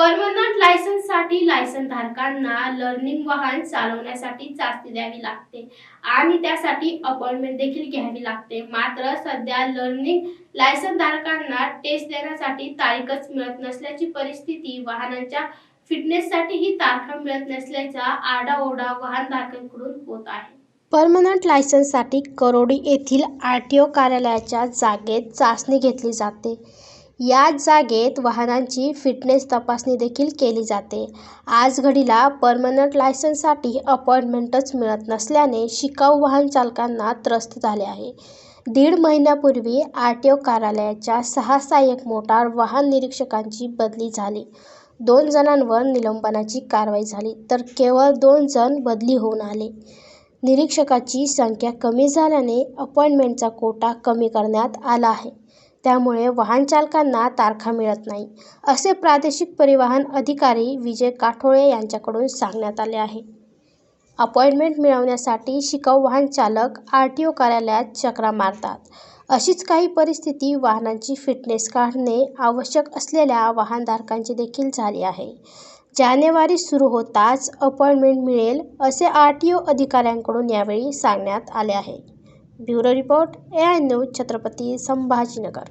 Permanent लायसन्ससाठी license धारकांना learning वाहन चालवण्यासाठी चाचणी द्यावी लागते. आणि त्यासाठी अपॉइंटमेंट देखील घ्यावी लागते. मात्र सध्या लर्निंग लायसन धारकांना टेस्ट देण्यासाठी तारीखच मिळत नसल्याची परिस्थिती वाहनांच्या फिटनेससाठीही तारखा मिळत नसल्याचा आरडाओरडा वाहनधारकांकडून होत आहे. परमनंट लायसन्ससाठी करोडी येथील आर टी ओ कार्यालयाच्या जागेत चाचणी घेतली जाते. याच जागेत वाहनांची फिटनेस तपासणी देखील केली जाते. आज घडीला परमनंट लायसन्ससाठी अपॉइंटमेंटच मिळत नसल्याने शिकाऊ वाहन चालकांना त्रस्त झाले आहे. दीड महिन्यापूर्वी आर टी ओ कार्यालयाच्या सहा सहाय्यक मोटार वाहन निरीक्षकांची बदली झाली. दोन जणांवर निलंबनाची कारवाई झाली तर केवळ दोन जण बदली होऊन आले. निरीक्षकाची संख्या कमी झाल्याने अपॉइंटमेंटचा कोटा कमी करण्यात आला आहे. त्यामुळे वाहन चालकांना तारखा मिळत नाही असे प्रादेशिक परिवहन अधिकारी विजय काठोळे यांच्याकडून सांगण्यात आले आहे. अपॉइंटमेंट मिळवण्यासाठी शिकाऊ वाहन चालक आर टी ओ कार्यालयात चक्रा मारतात. अशीच काही परिस्थिती वाहनांची फिटनेस काढणे आवश्यक असलेल्या वाहनधारकांची देखील झाली आहे. जानेवारी सुरू होताच अपॉइंटमेंट मिळेल असे आर टी ओ अधिकाऱ्यांकडून यावेळी सांगण्यात आले आहे. Bureau report A I news Chhatrapati Sambhajinagar.